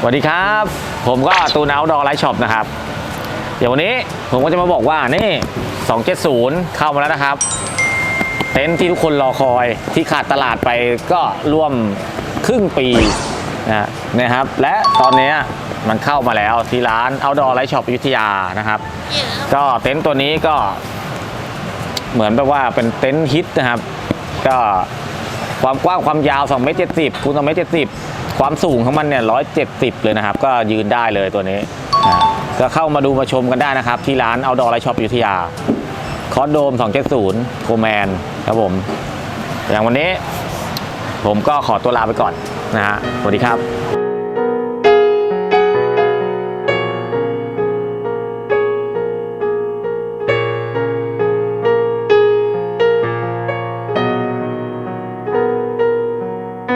สวัสดีครับ ผมก็ตูนเอาดอไลท์ช็อปนะครับ เดี๋ยววันนี้ผมก็จะมาบอกว่านี่ 270 เข้ามาแล้วนะครับ เต็นท์ที่ทุกคนรอคอยที่ขาดตลาดไปก็ร่วมครึ่งปีนะนะครับ และตอนนี้มันเข้ามาแล้วที่ร้าน Outdoor Light Shop อยุธยานะครับ ก็เต็นท์ตัวนี้ก็ เหมือนแบบว่าเป็นเต็นท์ฮิตนะครับ ก็ ความกว้างความยาว2เมตร70คูณ2เมตร70 ความสูงของมันเนี่ย170 เลยนะครับ ก็ยืนได้เลยตัวนี้นะก็เข้ามาดูมาชมกันได้นะครับ ที่ร้าน Outdoor Light Shop อยุธยา คอร์โดม 270 โคแมนครับผม อย่างวันนี้ ผมก็ขอตัวลาไปก่อนนะฮะสวัสดีครับ